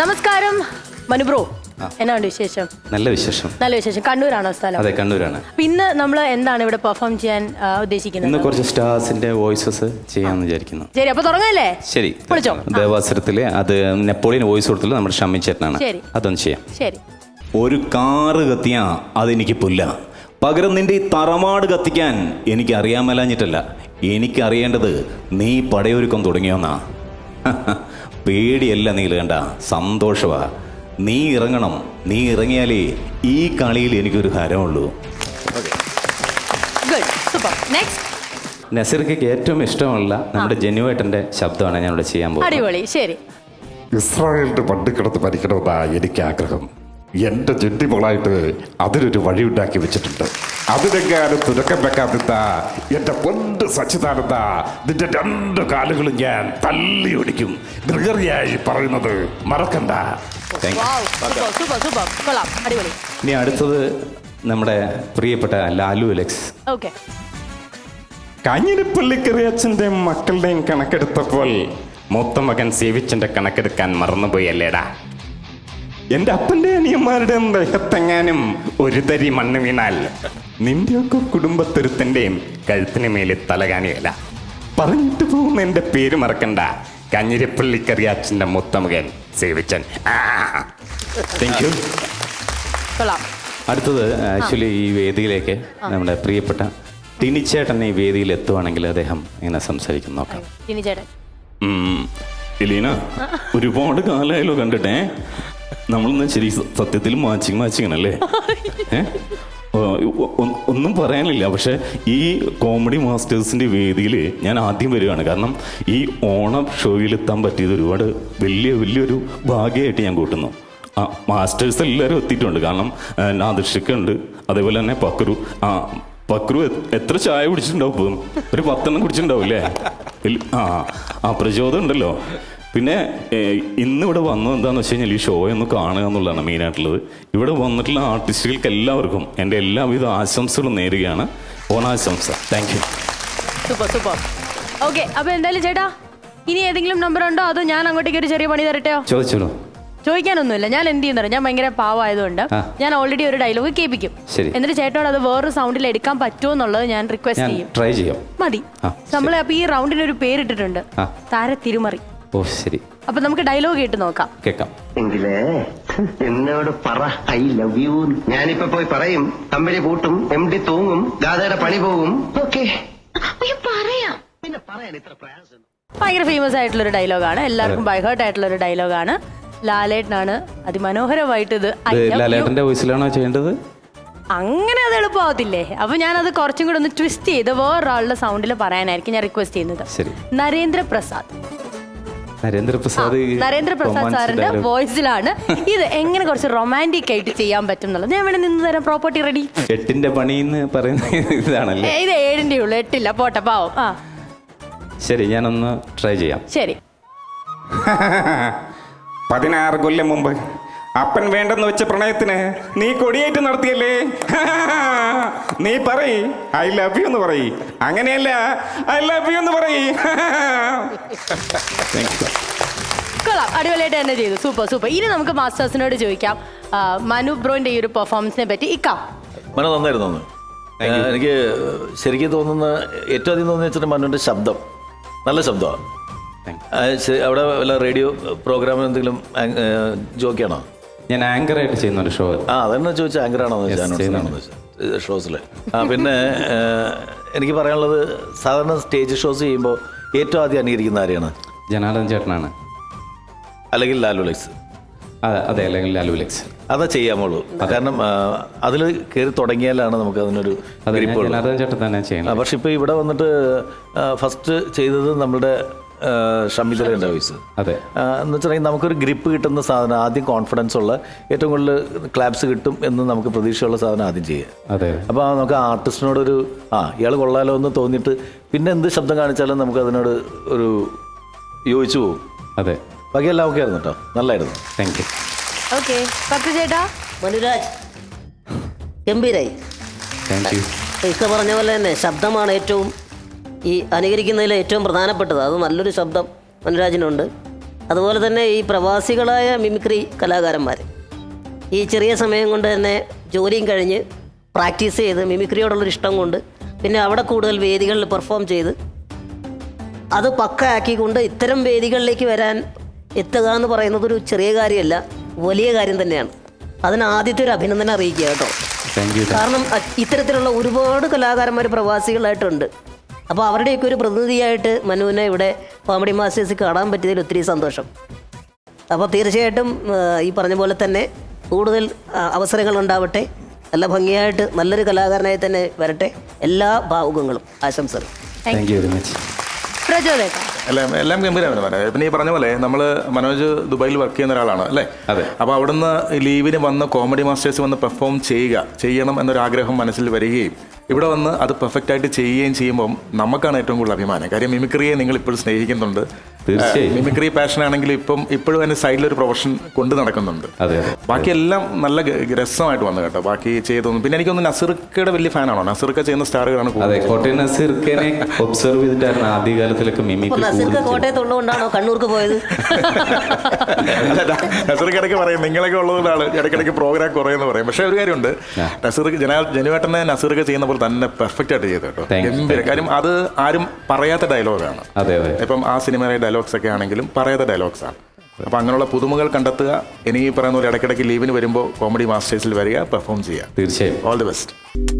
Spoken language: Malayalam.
നമസ്കാരം. മനുബ്രോ എന്നാണ് വിശേഷം? നല്ല വിശേഷം. നല്ല വിശേഷം. കണ്ണൂരാണോ സ്ഥലം? അതെ കണ്ണൂരാണ്. ഇന്ന് നമ്മൾ എന്താണ് ഇവിടെ പെർഫോം ചെയ്യാൻ ഉദ്ദേശിക്കുന്നത്? ഇന്ന് കുറച്ച് സ്റ്റാർസിന്റെ വോയിസസ് ചെയ്യാന്ന് വിചാരിക്കുന്നു. ശരി അപ്പൊ തുടങ്ങല്ലേ? ശരി. വിളിച്ചോ. ദേവാസുരത്തിലെ അത് നെപ്പോളിയൻ വോയിസ് കൊടുത്തില്ല നമ്മുടെ ഷമ്മി ചേട്ടനാണ്. ശരി. അതൊന്ന് ചെയ്യാം. ശരി. ഒരു കാറ് കത്തിയാ അതെനിക്ക് പുല്ല പകരം നിന്റെ ഈ തറമാട് കത്തിക്കാൻ എനിക്ക് അറിയാമല്ലാഞ്ഞിട്ടല്ല എനിക്കറിയേണ്ടത് നീ പടയൊരുക്കം തുടങ്ങിയോന്നാ. പേടിയല്ല നീ ഇറങ്ങണ്ട സന്തോഷവാ. നീ ഇറങ്ങണം. നീ ഇറങ്ങിയാലേ ഈ കളിയിൽ എനിക്കൊരു ഹരമുള്ളൂ. ഗുഡ് സൂപ്പർ നെക്സ്റ്റ് നസീർക്ക് ഏറ്റവും ഇഷ്ടമുള്ള നമ്മുടെ ജനുവേട്ടന്റെ ശബ്ദമാണ് ഞാനിവിടെ ഇവിടെ ചെയ്യാൻ പോകുന്നത്. അടിപൊളി. ശരി. ഇസ്രായേലിന്റെ പണ്ടിക്കിടത്ത് ഭരിക്കണമെന്നാണ് എനിക്ക് ആഗ്രഹം എന്റെ ജന്തിമോളായിട്ട് അതിനൊരു വഴി ഉണ്ടാക്കി വെച്ചിട്ടുണ്ട്. അതിനെങ്ങാനും തുരക്കം വെക്കാത്ത എന്റെ പൊണ്ട് സച്ചിദാനന്ദ നിന്റെ രണ്ട് കാലുകളും ഞാൻ തല്ലി ഒടിക്കും. ഗൃഹറിയായി പറയുന്നത് മറക്കണ്ട. ഇനി അടുത്തത് നമ്മുടെ പ്രിയപ്പെട്ട ലാലു അലക്സ്. ഓക്കെ കാഞ്ഞിരപ്പള്ളിക്കറിയച്ഛന്റെ മക്കളുടെയും കണക്കെടുത്തപ്പോൾ മൂത്ത മകൻ സേവിച്ചന്റെ കണക്കെടുക്കാൻ മറന്നുപോയി അല്ലേടാ എന്റെ അപ്പന്റെ അനിയന്മാരുടെ ദേഹത്തെങ്ങാനും ഒരു തരി മണ്ണ് വീണാൽ നിന്റെയൊക്കെ കുടുംബത്തൊരുത്തന്റെയും കഴുത്തിന് മേലെ തലകാണിയല്ല പറഞ്ഞിട്ട് പോകുന്ന എന്റെ പേര് മറക്കണ്ട. കാഞ്ഞിരപ്പള്ളിക്കറിയാച്ചന്റെ മുത്തമകൻ സേവിച്ചൻ. താങ്ക് യു അടുത്തത് ആക്ച്വലി ഈ വേദിയിലേക്ക് നമ്മുടെ പ്രിയപ്പെട്ട ടിനിച്ചേട്ടൻ ഈ വേദിയിൽ എത്തുവാണെങ്കിൽ അദ്ദേഹം ഇങ്ങനെ സംസാരിക്കും. നോക്കാം. ഒരുപാട് കാലമായാലോ കണ്ടിട്ടേ. നമ്മളൊന്ന് ശരി സത്യത്തിൽ മാച്ചിങ് ഒ- ഒ- ഒന്നും പറയാനില്ല. പക്ഷെ ഈ കോമഡി മാസ്റ്റേഴ്സിന്റെ വേദിയിൽ ഞാൻ ആദ്യം വരികയാണ്. കാരണം ഈ ഓണം ഷോയിൽ എത്താൻ പറ്റിയത് ഒരുപാട് വലിയ വലിയൊരു ഭാഗ്യമായിട്ട് ഞാൻ കൂട്ടുന്നു. ആ മാസ്റ്റേഴ്സ് എല്ലാവരും എത്തിയിട്ടുണ്ട്. കാരണം നാദർഷിക്കുണ്ട് അതേപോലെ തന്നെ പക്രു. ആ പക്രു എത്ര ചായ കുടിച്ചിട്ടുണ്ടാവും ഒരു പത്തെണ്ണം കുടിച്ചിട്ടുണ്ടാവും അല്ലേ? ആ ആ പ്രചോദനം ഉണ്ടല്ലോ. പിന്നെ ഇന്ന് ഇവിടെ വന്നത് എന്താണെന്ന് വെച്ച് കഴിഞ്ഞാൽ ഈ ഷോ ഒന്ന് കാണുക എന്നുള്ളതാണ് മെയിനായിട്ടുള്ളത് ഇവിടെ വന്നിട്ടുള്ള ആർട്ടിസ്റ്റുകൾക്ക് എല്ലാവർക്കും എന്റെ എല്ലാവിധ ആശംസകളും നേരുകയാണ്. ഓണാശംസ. Thank you super super okay അപ്പോൾ എന്തായാലും ചേട്ടാ ഇനി ഏതെങ്കിലും നമ്പർ ഉണ്ടോ? അതോ ഞാൻ അങ്ങോട്ടേക്ക് ഒരു ചെറിയ പണി തരട്ടെയോ ചോദിച്ചോളൂ. ചോദിക്കാനൊന്നുമില്ല. ഞാൻ എന്ത് ചെയ്യുന്നറിയാം ഞാൻ ഭയങ്കര പാവമായതുകൊണ്ട് ഞാൻ ഓൾറെഡി ഒരു ഡയലോഗ് കേൾപ്പിക്കും. എന്നിട്ട് ചേട്ടോട് അത് വേറൊരു സൗണ്ടിൽ എടുക്കാൻ പറ്റുമോ എന്നുള്ളത് ഞാൻ റിക്വസ്റ്റ് ചെയ്യും. ട്രൈ ചെയ്യാം. മതി. നമ്മൾ അപ്പൊ ഈ റൗണ്ടിന് ഒരു പേരിട്ടിട്ടുണ്ട്. താര തിരുമറി ഓ ശരി. അപ്പൊ നമുക്ക് ഡയലോഗ് കേട്ട് നോക്കാം. കേൾക്കാം. എങ്കിലേ എന്നോട് പറ ഐ ലവ് യു ഞാനിപ്പോ പോയി പറയും കമ്പനി പൂട്ടും എം ഡി തൂങ്ങും ഗാഥയുടെ പണി പോകും. ഓക്കെ. പറയാം. പിന്നെ പറയാൻ ഇത്ര പ്രയാസം ഭയങ്കര ഫേമസ് ആയിട്ടുള്ള ഒരു ഡയലോഗാണ് എല്ലാവർക്കും ബൈഹേർട്ട് ആയിട്ടുള്ള ഒരു ഡയലോഗാണ് ലാലേട്ടനാണ് അതിമനോഹരമായിട്ട് ഇത് I ഇത് love you. ലാലേട്ടന്റെ വോയിസിലാണോ ചെയ്യേണ്ടത്? അങ്ങനെ അത് എളുപ്പമാവത്തില്ലേ? അപ്പൊ ഞാനത് കുറച്ചും കൂടെ ഒന്ന് ട്വിസ്റ്റ് ചെയ്ത് വേറൊരാളുടെ സൗണ്ടിൽ പറയാനായിരിക്കും ഞാൻ റിക്വസ്റ്റ് ചെയ്യുന്നത്. ശരി. നരേന്ദ്ര പ്രസാദ് നരേന്ദ്രപ്രസാദ് ഈ നരേന്ദ്ര പ്രസാദ് romance സാറിന്റെ വോയിസിലാണ് ഇത് എങ്ങനെ കുറച്ച് റൊമാന്റിക് ആയിട്ട് ചെയ്യാൻ പറ്റും എന്നുള്ളത് ഞാൻ വേണേ നിന്ന് തരാം പ്രോപ്പർട്ടി റെഡി എട്ടിന്റെ പണി എന്ന് പറയുന്ന ഇതാണല്ലേ? ഇത് ഏഴിന്റെ ഉള്ളു എട്ടില്ല പോട്ടെ പാവം. ആ. ശരി ഞാനൊന്ന് ട്രൈ ചെയ്യാം. ശരി. പതിനാറ് കൊല്ലം മുമ്പ് അപ്പൻ വേണ്ടെന്ന് വെച്ച പ്രണയത്തിന് നീ കൊടിയേറ്റ് നടത്തിയല്ലേ? നീ പറയ് ഐ ലവ് യു എന്ന് പറയ്. അങ്ങനെയല്ല ഐ ലവ് യു എന്ന് പറയ്. കൊള്ളാം. അടിപൊളിയായിട്ട് തന്നെ ചെയ്തു. Super super. ഇനി നമുക്ക് മാസ്റ്റേഴ്സിനോട് ചോദിക്കാം. മനു ബ്രോന്റെ ഈ ഒരു പെർഫോമൻസിനെ പറ്റി. ഇക്കാം. മനു നന്നായിരുന്നു. എനിക്ക് ശരിക്കും തോന്നുന്ന ഏറ്റവും അധികം തോന്നുന്ന വെച്ചിട്ട് മനുവിന്റെ ശബ്ദം. നല്ല ശബ്ദമാണ്. അവിടെ വല്ല റേഡിയോ പ്രോഗ്രാമിൽ എന്തെങ്കിലും ജോക്കിയാണോ? ഞാൻ ആങ്കർ ആയിട്ട് ചെയ്യുന്ന ഒരു ഷോ ആ അതെന്നെ ചോദിച്ചാൽ ആങ്കറാണോ ആണോ. ഷോസിൽ ആ പിന്നെ എനിക്ക് പറയാനുള്ളത് സാധാരണ സ്റ്റേജ് ഷോസ് ചെയ്യുമ്പോൾ ഏറ്റവും ആദ്യം അനുകരിക്കുന്ന ആരെയാണ്? ജനാർദ്ദൻ ചേട്ടനാണ്. അല്ലെങ്കിൽ ലാലു ലക്സ്. അതെ അതെ അല്ലെങ്കിൽ ലാലു ലെക്സ്. അതാ ചെയ്യാമുള്ളൂ കാരണം അതിൽ കയറി തുടങ്ങിയാലാണ് നമുക്ക് അതിനൊരു ജനാർദ്ദൻ ചേട്ടൻ തന്നെ ചെയ്യണം. പക്ഷെ ഇപ്പൊ ഇവിടെ വന്നിട്ട് ഫസ്റ്റ് ചെയ്തത് നമ്മുടെ ഷമിതയുടെ വോയിസ് അതെ. എന്ന് വെച്ചിട്ടുണ്ടെങ്കിൽ നമുക്കൊരു ഗ്രിപ്പ് കിട്ടുന്ന സാധനം ആദ്യം കോൺഫിഡൻസ് ഉള്ള ഏറ്റവും കൂടുതൽ ക്ലാപ്സ് കിട്ടും എന്ന് നമുക്ക് പ്രതീക്ഷയുള്ള സാധനം ആദ്യം ചെയ്യുക. അതെ. അപ്പോൾ നമുക്ക് ആർട്ടിസ്റ്റിനോടൊരു ആ ഇയാൾ കൊള്ളാലോ എന്ന് തോന്നിയിട്ട് പിന്നെ എന്ത് ശബ്ദം കാണിച്ചാലും നമുക്ക് അതിനോട് ഒരു യോജിച്ചു പോകും. അതെ. ബാക്കിയെല്ലാം ഓക്കെ ആയിരുന്നു കേട്ടോ. നല്ലായിരുന്നു. താങ്ക് യു ഓക്കെ പത്ത് ചേട്ടാ? മനുരാജ് ഗംഭീരായി. താങ്ക് യു ഇക്ക പറഞ്ഞ പോലെ തന്നെ ശബ്ദമാണ് ഏറ്റവും ഈ അനുകരിക്കുന്നതിൽ ഏറ്റവും പ്രധാനപ്പെട്ടത് അത് നല്ലൊരു ശബ്ദം മനുരാജിനുണ്ട്. അതുപോലെ തന്നെ ഈ പ്രവാസികളായ മിമിക്രി കലാകാരന്മാർ ഈ ചെറിയ സമയം കൊണ്ട് തന്നെ ജോലിയും കഴിഞ്ഞ് പ്രാക്ടീസ് ചെയ്ത് മിമിക്രിയോടുള്ളൊരു ഇഷ്ടം കൊണ്ട് പിന്നെ അവിടെ കൂടുതൽ വേദികളിൽ പെർഫോം ചെയ്ത് അത് പക്ക ആക്കിക്കൊണ്ട് ഇത്തരം വേദികളിലേക്ക് വരാൻ എത്തുക എന്ന് പറയുന്നത് ഒരു ചെറിയ കാര്യമല്ല വലിയ കാര്യം തന്നെയാണ്. അതിന് ആദ്യത്തെ ഒരു അഭിനന്ദനം അറിയിക്കുക കേട്ടോ. കാരണം ഇത്തരത്തിലുള്ള ഒരുപാട് കലാകാരന്മാർ പ്രവാസികളായിട്ടുണ്ട്. അപ്പോൾ അവരുടെയൊക്കെ ഒരു പ്രതിനിധിയായിട്ട് മനുവിനെ ഇവിടെ കോമഡി മാസ്റ്റേഴ്സ് കാണാൻ പറ്റിയതിൽ ഒത്തിരി സന്തോഷം. അപ്പോൾ തീർച്ചയായിട്ടും ഈ പറഞ്ഞ പോലെ തന്നെ കൂടുതൽ അവസരങ്ങൾ ഉണ്ടാവട്ടെ. നല്ല ഭംഗിയായിട്ട് നല്ലൊരു കലാകാരനായി തന്നെ വരട്ടെ. എല്ലാ ഭാവുകങ്ങളും ആശംസകൾ. താങ്ക് യു വെരി മച്ച് പ്രചോദേട്ടാ എല്ലാം എല്ലാം ഗംഭീരമാണ് പറയാം പിന്നെ ഈ പറഞ്ഞ പോലെ നമ്മൾ മനോജ് ദുബായിൽ വർക്ക് ചെയ്യുന്ന ഒരാളാണ് അല്ലേ? അതെ. അപ്പോൾ അവിടുന്ന് ലീവിന് വന്ന് കോമഡി മാസ്റ്റേഴ്സ് വന്ന് പെർഫോം ചെയ്യുക ചെയ്യണം എന്നൊരു ആഗ്രഹം മനസ്സിൽ വരികയും ഇവിടെ വന്ന് അത് പെർഫെക്റ്റായിട്ട് ചെയ്യുകയും ചെയ്യുമ്പം നമുക്കാണ് ഏറ്റവും കൂടുതൽ അഭിമാനം. കാര്യം മിമിക്രിയെ നിങ്ങൾ ഇപ്പോഴും സ്നേഹിക്കുന്നുണ്ട്. തീർച്ചയായും. മിമിക്രി പാഷൻ ആണെങ്കിൽ ഇപ്പം ഇപ്പോഴും അതിന് സൈഡിൽ ഒരു പ്രൊഫഷൻ കൊണ്ട് നടക്കുന്നുണ്ട്. അതെ അതെ. ബാക്കി എല്ലാം നല്ല രസമായിട്ട് വന്നു കേട്ടോ. ബാക്കി ചെയ്തൊന്നും പിന്നെ എനിക്കൊന്ന് നസീർക്കയുടെ വലിയ ഫാനാണോ? നസിർക്ക ചെയ്യുന്ന സ്റ്റാറുകളാണ് അതെ കോട്ടയം നസീർക്കനെ ഒബ്സർവ് ചെയ്തിട്ടായിരുന്നു ആദ്യകാലത്തിലൊക്കെ കാലത്തിലൊക്കെ മിമിക്രി കോട്ടയത്തുള്ളതുകൊണ്ടാണോ കണ്ണൂർക്ക് പോയത്? ഇടയ്ക്ക് പറയും നിങ്ങളൊക്കെ ഉള്ളതുകൊണ്ടാണ് ഇടയ്ക്കിടയ്ക്ക് പ്രോഗ്രാം കുറയെന്ന് പറയും. പക്ഷേ ഒരു കാര്യമുണ്ട്. നസിർക്ക് ജന ജനുവേട്ടനെ നസിർക്ക ചെയ്യുന്ന പോലെ തന്നെ പെർഫെക്റ്റ് ആയിട്ട് ചെയ്തു കേട്ടോ. Thank കാര്യം അത് ആരും പറയാത്ത ഡയലോഗാണ് അതെ അതെ. ഇപ്പം ആ സിനിമയിലെ ഡയലോഗ്സ് ഒക്കെ ആണെങ്കിലും പറയാത്ത ഡയലോഗ്സ് ആണ് അപ്പം അങ്ങനെയുള്ള പുതുമകൾ കണ്ടെത്തുക ഇനി പറയുന്ന പോലെ ഇടയ്ക്കിടയ്ക്ക് ലീവിന് വരുമ്പോൾ കോമഡി മാസ്റ്റേഴ്സിൽ വരിക പെർഫോം ചെയ്യുക. തീർച്ചയായും. All the best